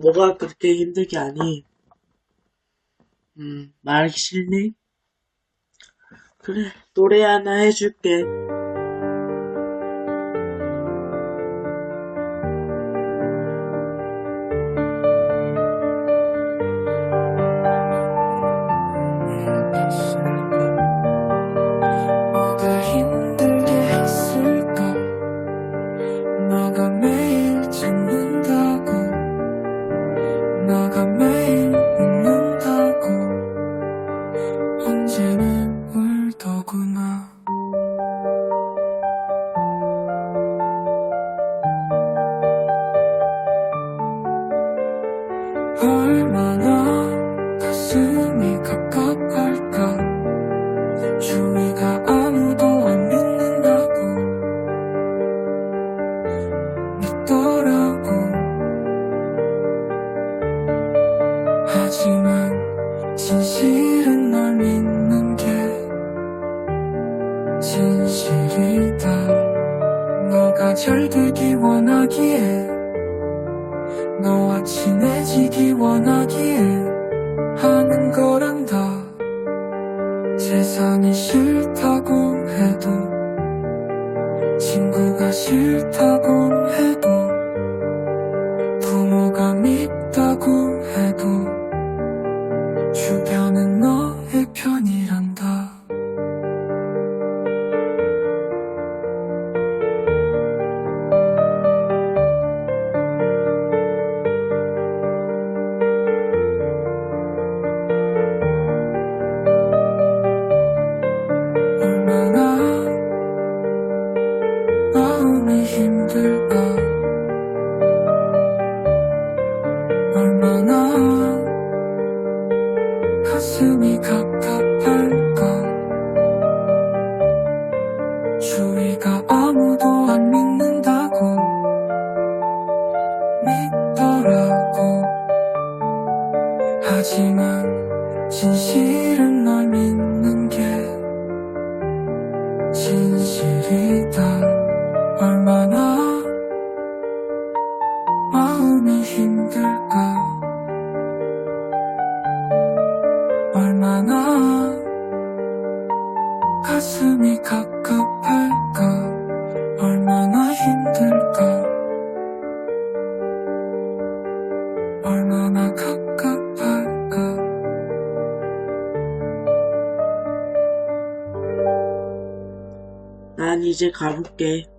뭐가 그렇게 힘들게 하니? 음, 말하기 싫니? 그래, 노래 하나 해줄게. 너가 매일 찾는다 얼마나 가슴이 갑갑할까? 주위가 아무도 안 믿는다고 믿더라고. 하지만 진실은 널 믿는 게 진실이다. 너가 잘 되기 원하기에 너와 친해지기 원하기에 하는 거란다. 세상이 싫다고 해도 친구가 싫다고 해도 부모가 밉다고 해도 주변 힘들까 얼마나 가슴이 갑갑할까. 주위가 아무도 안 믿는다고 믿더라고. 하지만 진실은 널 믿는 게 진실이다 가슴이 갑갑할까? 얼마나 힘들까? 얼마나 갑갑할까? 난 이제 가볼게.